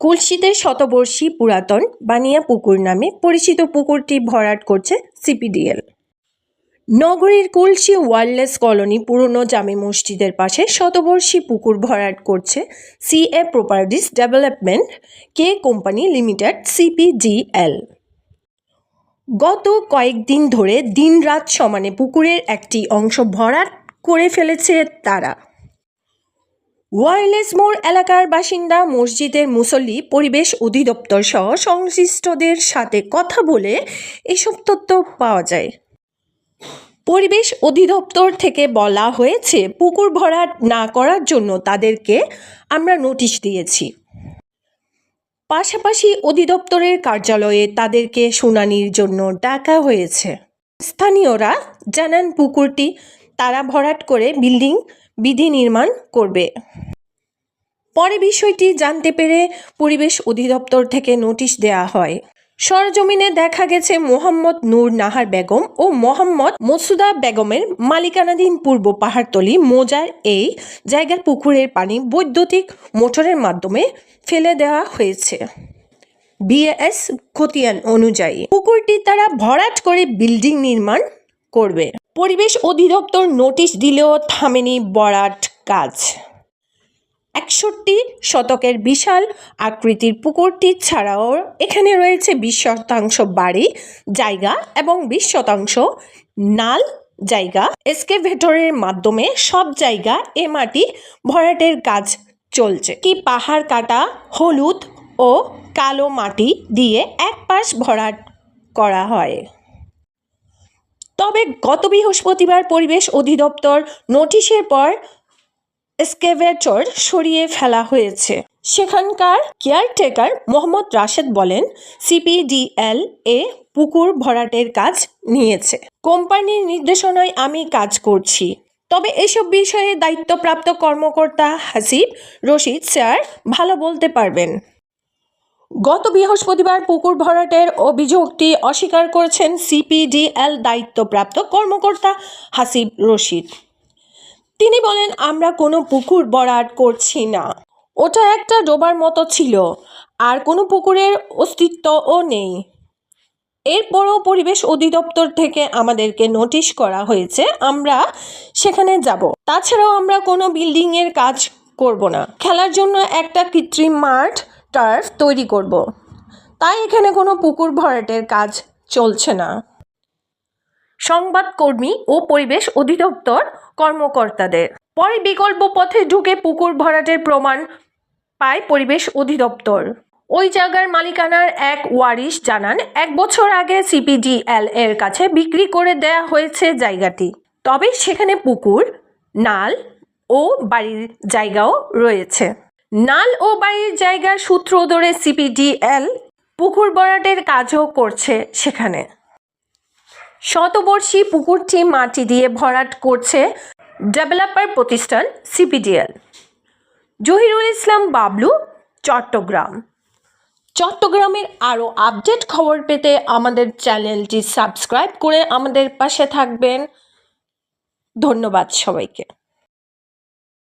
কলসিতে শতবর্ষী পুরাতন বানিয়া পুকুর নামে পরিচিত পুকুরটি ভরাট করছে সিপিডিএল। নগরীর কলসি ওয়ারলেস কলোনি পুরনো জামে মসজিদের পাশে শতবর্ষী পুকুর ভরাট করছে সিএ প্রপার্টিস ডেভেলপমেন্ট কে কোম্পানি লিমিটেড, সিপিডিএল। গত কয়েকদিন ধরে দিনরাত সমানে পুকুরের একটি অংশ ভরাট করে ফেলেছে তারা। ওয়ারলেস মোড় এলাকার বাসিন্দা মসজিদের মুসল্লি পরিবেশ অধিদপ্তর সহ সংশ্লিষ্টদের সাথে কথা বলে এসব তথ্য পাওয়া যায়। পরিবেশ অধিদপ্তর থেকে বলা হয়েছে, পুকুর ভরাট না করার জন্য তাদেরকে আমরা নোটিশ দিয়েছি। পাশাপাশি অধিদপ্তরের কার্যালয়ে তাদেরকে শুনানির জন্য ডাকা হয়েছে। স্থানীয়রা জানান, পুকুরটি তারা ভরাট করে বিল্ডিং বিধি নির্মাণ করবে। পরে বিষয়টি জানতে পেরে পরিবেশ অধিদপ্তর থেকে নোটিশ দেয়া হয়। সরজমিনে দেখা গেছে মোহাম্মদ নূর নাহার বেগম ও মোহাম্মদ মসুদা বেগমের মালিকানাধীন পূর্ব পাহাড়তলি মোজার এই জায়গার পুকুরের পানি বৈদ্যুতিক মোটরের মাধ্যমে ফেলে দেওয়া হয়েছে। বিএস খতিয়ান অনুযায়ী পুকুরটি তারা ভরাট করে বিল্ডিং নির্মাণ করবে। পরিবেশ অধিদপ্তর নোটিশ দিলেও থামেনি বরাট কাজ। একষট্টি শতকের বিশাল আকৃতির পুকুরটি ছাড়াও এখানে রয়েছে বিশ শতাংশ বাড়ি, জায়গা এবং বিশ শতাংশ নাল জায়গা। এসকেভেটরের মাধ্যমে সব জায়গা এ মাটি ভরাটের কাজ চলছে। কি পাহাড় কাটা, হলুদ ও কালো মাটি দিয়ে এক পাশ ভরাট করা হয়। তবে গত বৃহস্পতিবার পরিবেশ অধিদপ্তর নোটিশের পর এসকেভেটর সরিয়ে ফেলা হয়েছে। সেখানকার কেয়ারটেকার মোহাম্মদ রাশেদ বলেন সিপিডিএল এ পুকুর ভরাটের কাজ নিয়েছে। কোম্পানির নির্দেশনায় আমি কাজ করছি। তবে এসব বিষয়ে দায়িত্বপ্রাপ্ত কর্মকর্তা হাসিব রশিদ, স্যার, ভালো বলতে পারবেন। গত বৃহস্পতিবার পুকুর ভরাটের অভিযোগটি অস্বীকার করেছেন সিপিডিএল দায়িত্বপ্রাপ্ত কর্মকর্তা হাসিব রশিদ। তিনি বলেন, আমরা কোনো পুকুর ভরাট করছি না। ওটা একটা ডোবার মতো ছিল, আর কোনো পুকুরের অস্তিত্বও নেই। এরপরও পরিবেশ অধিদপ্তর থেকে আমাদেরকে নোটিশ করা হয়েছে, আমরা সেখানে যাব। তাছাড়াও আমরা কোনো বিল্ডিংয়ের কাজ করব না। খেলার জন্য একটা কৃত্রিম মাঠ টার্ফ তৈরি করব। তাই এখানে কোনো পুকুর ভরাটের কাজ চলছে না। সংবাদকর্মী ও পরিবেশ অধিদপ্তর কর্মকর্তাদের। পরে বিকল্প পথে ঢুকে পুকুর ভরাটের প্রমাণ পায় পরিবেশ অধিদপ্তর। ওই জায়গার মালিকানার এক ওয়ারিশ জানান, এক বছর আগে সিপিডিএল এর কাছে বিক্রি করে দেয়া হয়েছে জায়গাটি। তবে সেখানে পুকুর, নাল ও বাড়ির জায়গাও রয়েছে। নাল ও বাড়ির জায়গার সূত্র ধরে সিপিডিএল পুকুর ভরাটের কাজও করছে সেখানে। শতবর্ষী পুকুরটি মাটি দিয়ে ভরাট করছে ডেভেলপার প্রতিষ্ঠান সিপিডিএল। জহিরুল ইসলাম বাবলু, চট্টগ্রাম। চট্টগ্রামের আরও আপডেট খবর পেতে আমাদের চ্যানেলটি সাবস্ক্রাইব করে আমাদের পাশে থাকবেন। ধন্যবাদ সবাইকে।